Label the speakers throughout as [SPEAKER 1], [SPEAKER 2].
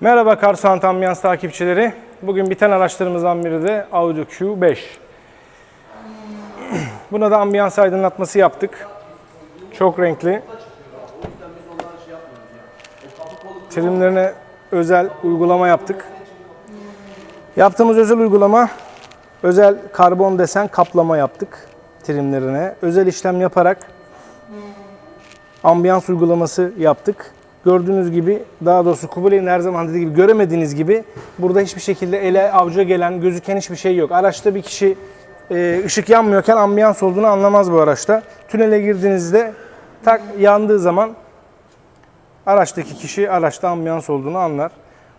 [SPEAKER 1] Merhaba Karsuant Ambiyans takipçileri. Bugün biten araçlarımızdan biri de Audi Q5. Buna da ambiyans aydınlatması yaptık. Çok renkli. Trimlerine özel uygulama yaptık. Yaptığımız özel uygulama özel karbon desen kaplama yaptık trimlerine. Özel işlem yaparak ambiyans uygulaması yaptık. Gördüğünüz gibi daha doğrusu Kubilay'ın her zaman dediği gibi göremediğiniz gibi burada hiçbir şekilde ele avuca gelen gözüken hiçbir şey yok. Araçta bir kişi e, ışık yanmıyorken ambiyans olduğunu anlamaz bu araçta. Tünele girdiğinizde tak yandığı zaman araçtaki kişi araçta ambiyans olduğunu anlar.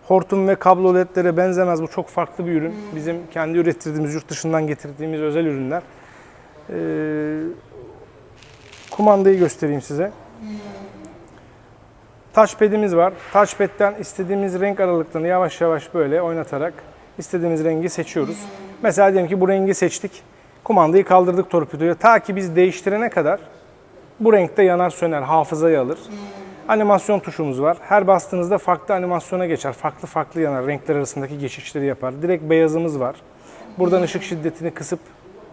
[SPEAKER 1] Hortum ve kablo ledlere benzemez. Bu çok farklı bir ürün. Bizim kendi ürettirdiğimiz, yurt dışından getirdiğimiz özel ürünler. Ee, kumandayı göstereyim size. Touchpad'imiz var. Touchpad'den istediğimiz renk aralıklarını yavaş yavaş böyle oynatarak istediğimiz rengi seçiyoruz. Mesela diyelim ki bu rengi seçtik. Kumandayı kaldırdık torpidoya. Ta ki biz değiştirene kadar bu renkte yanar söner, hafızayı alır. Animasyon tuşumuz var. Her bastığınızda farklı animasyona geçer. Farklı farklı yanar. Renkler arasındaki geçişleri yapar. Direkt beyazımız var. Buradan ışık şiddetini kısıp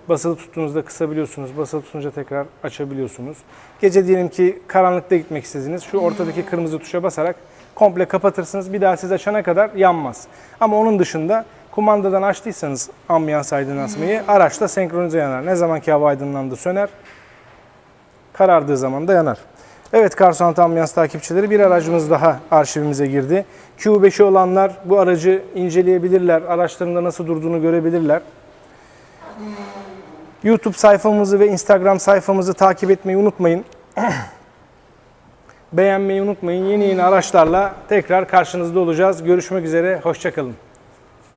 [SPEAKER 1] basılı tuttuğunuzda kısabiliyorsunuz. Basılı tutunca tekrar açabiliyorsunuz. Gece diyelim ki karanlıkta gitmek istediniz. Şu ortadaki kırmızı tuşa basarak komple kapatırsınız. Bir daha siz açana kadar yanmaz. Ama onun dışında kumandadan açtıysanız ambiyans aydınlatmayı araçta senkronize yanar. Ne zaman ki hava aydınlandı söner. Karardığı zaman da yanar. Evet Karsuant Ambiyans takipçileri bir aracımız daha arşivimize girdi. Q5'i olanlar bu aracı inceleyebilirler. Araçlarında nasıl durduğunu görebilirler. YouTube sayfamızı ve Instagram sayfamızı takip etmeyi unutmayın. Beğenmeyi unutmayın. Yeni yeni araçlarla tekrar karşınızda olacağız. Görüşmek üzere. Hoşçakalın.